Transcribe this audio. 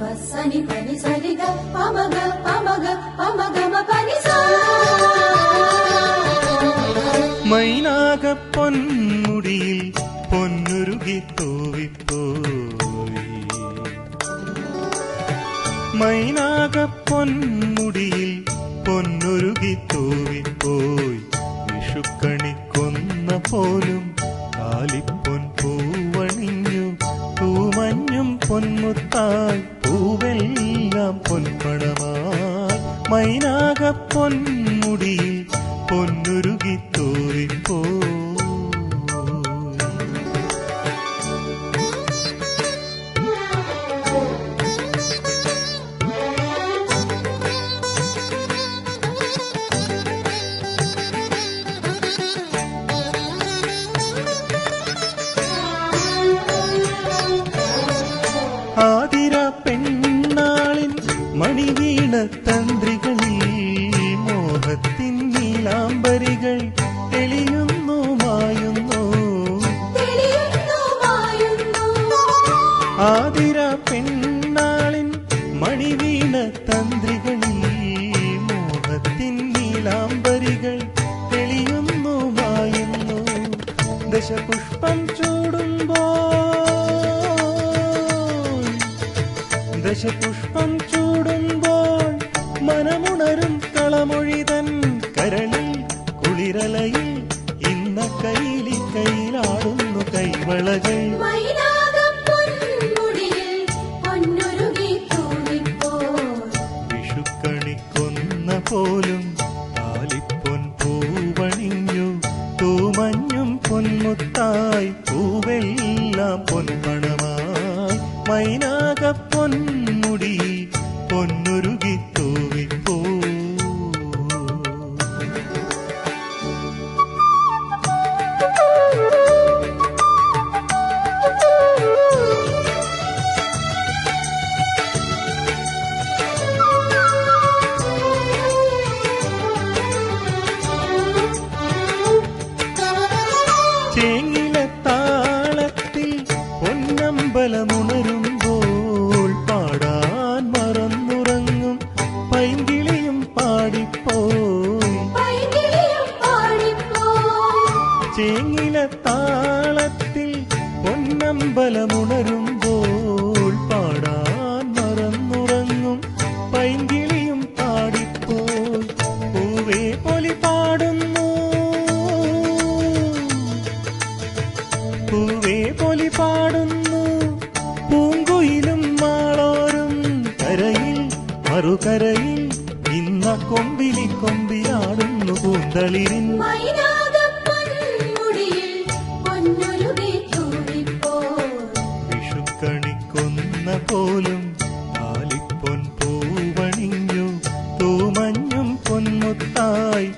పసని పని సరిగ పమగ పమగ పమగమ పని సా മൈനാക പൊന്മുടിയിൽ പൊന്നുരുകി തൂവിപ്പോയി മൈനാക പൊന്മുടിയിൽ പൊന്നുരുകി തൂവിപ്പോയി വിഷുക്കണിക്കൊന്ന പോലും പൊന്മുത്തായി പൂവെല്ലാം പൊൻപണമായി മൈനാക പൊന്മുടിയിൽ പൊന്നുരുകി തെളിയുന്നു മായുന്നു. ആതിര പെണ്ണാളിൻ മണിവീണ തന്ത്രികളിൽ മോഹത്തിൻ നീലാംബരികൾ തെളിയുന്നു മായുന്നു. ദശപുഷ്പം ചൂടുമ്പോൾ ദശപുഷ്പം ചൂടുമ്പോൾ മനമുണരും കളമൊഴിതൻ കരളിൽ കുളിരലയിൽ ഇന്ന കൈലി കൈയിലാടുന്നു കൈവളകൾ. വിഷുക്കണിക്കൊന്ന പോലും കാലിപ്പൊൻ പൂവണിഞ്ഞു. തൂമഞ്ഞും പൊന്മുത്തായി പൂവെല്ലാം പൊൻപണമായി മൈനാക പൊന്മുടി ചേങ്ങില താളത്തിൽ പൊന്നമ്പലമുണരുമ്പോൾ മറുകരയിൽ ഇന്ന കൊമ്പിലി കൊമ്പിയാടുന്നു തൂവിപ്പോൾ വിഷുക്കണിക്കൊന്ന പോലും കാലിപ്പൊൻ പൂവണിഞ്ഞു തൂമഞ്ഞും പൊന്മുത്തായി